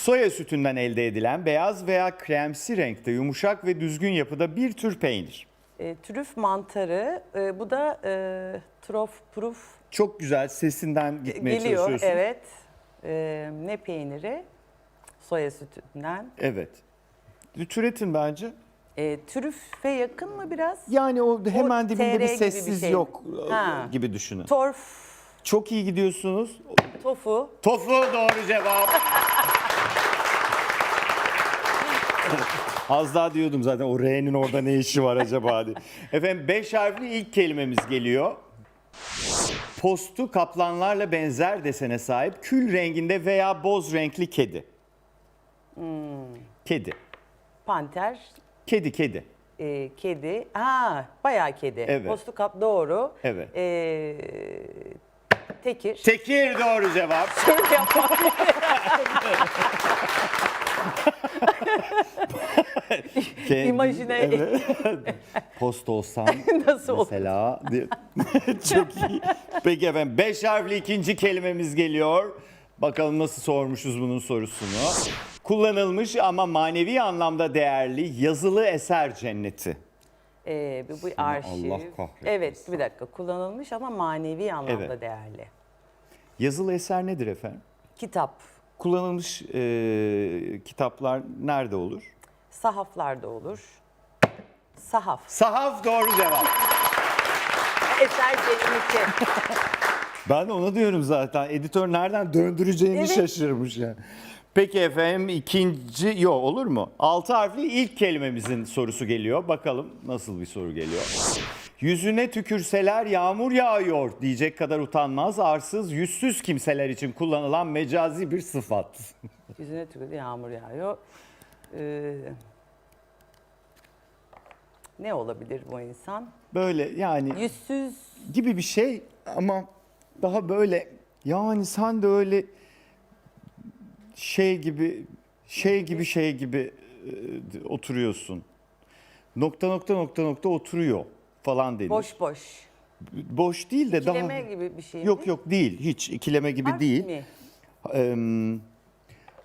Soya sütünden elde edilen beyaz veya kremsi renkte yumuşak ve düzgün yapıda bir tür peynir. E, trüf mantarı. e, bu da e, trof proof Çok güzel sesinden gitmeye geliyor. çalışıyorsun. Evet. E, ne peyniri? Soya sütünden. Evet. Türetin bence. E, trüfe yakın mı biraz? Yani o hemen dibinde TR bir gibi bir sessiz şey. yok Ha. gibi düşünün. Torf, Çok iyi gidiyorsunuz. tofu. Tofu doğru cevap. Az daha diyordum zaten o R'nin orada ne işi var acaba diye. Efendim 5 harfli ilk kelimemiz geliyor. Postu kaplanlarla benzer desene sahip kül renginde veya boz renkli kedi. Kedi. Panter, Kedi kedi. e, kedi. Ha, bayağı kedi. Evet. Postu kap doğru. Evet. E, tekir. Tekir doğru cevap. Şöyle yapmam. Ke- İmajine- Evet. Post olsam Nasıl mesela diye- çok iyi. Peki efendim 5 harfli ikinci kelimemiz geliyor. Bakalım nasıl sormuşuz bunun sorusunu. Kullanılmış ama manevi anlamda değerli yazılı eser cenneti. Ee, bu, bu Seni arşiv. Allah. Evet bir dakika kullanılmış ama manevi anlamda Evet. değerli. Yazılı eser nedir efendim? Kitap, Kullanılmış e, kitaplar nerede olur? Sahaflarda olur. Sahaf. Sahaf doğru cevap. Eser cenneti. Ben de ona diyorum zaten. Editör nereden döndüreceğini Evet. şaşırmış yani. Peki efendim ikinci, yo olur mu? Altı harfli ilk kelimemizin sorusu geliyor. Bakalım nasıl bir soru geliyor. Yüzüne tükürseler yağmur yağıyor diyecek kadar utanmaz, arsız, yüzsüz kimseler için kullanılan mecazi bir sıfat. Yüzüne tükürdü yağmur yağıyor. Ee, ne olabilir bu insan? Böyle yani Yüzsüz. gibi bir şey ama daha böyle yani sen de öyle şey gibi şey gibi şey gibi e, oturuyorsun. Nokta nokta nokta nokta oturuyor falan denir. Boş, Boş boş. değil de İkileme daha gibi bir şey Yok mi? yok değil. Hiç ikileme gibi Harf değil. mi? Em,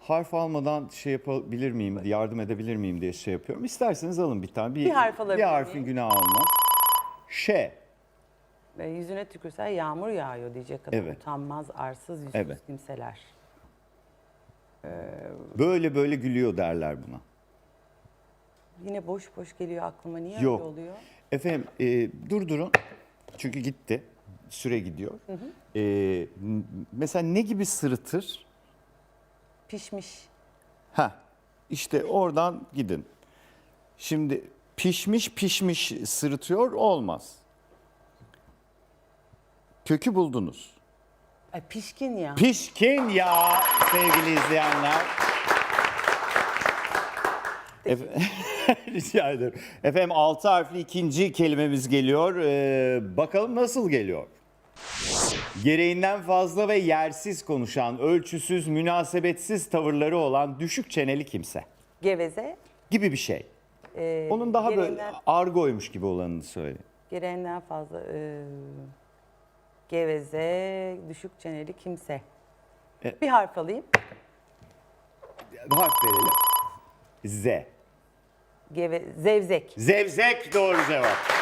harf almadan şey yapabilir miyim, yardım edebilir miyim diye şey yapıyorum. İsterseniz alın bir tane. Bir, Bir harf alabilir Bir harfin miyim? günahı olmaz. Ş. Ve yüzüne tükürse yağmur yağıyor diyecek kadar Evet. utanmaz, arsız, yüzsüz Evet. kimseler. Böyle böyle gülüyor derler buna. Yine boş boş geliyor aklıma. Niye Yok. öyle oluyor? Efendim e, durdurun. Çünkü gitti. Süre gidiyor. E, mesela ne gibi sırıtır? Pişmiş. Ha, işte oradan gidin. Şimdi pişmiş pişmiş sırıtıyor olmaz. Kökü buldunuz. Ay pişkin ya. Pişkin ya sevgili izleyenler. Efe- Rica ederim. Efendim altı harfli ikinci kelimemiz geliyor. Ee, bakalım nasıl geliyor? Gereğinden fazla ve yersiz konuşan, ölçüsüz, münasebetsiz tavırları olan düşük çeneli kimse Geveze. gibi bir şey. e, Onun daha böyle gereğinden, argoymuş gibi olanını söyle. gereğinden fazla e, geveze, düşük çeneli kimse. E- Bir harf alayım. Harf verelim. Z. Geve, zevzek. Zevzek doğru cevap.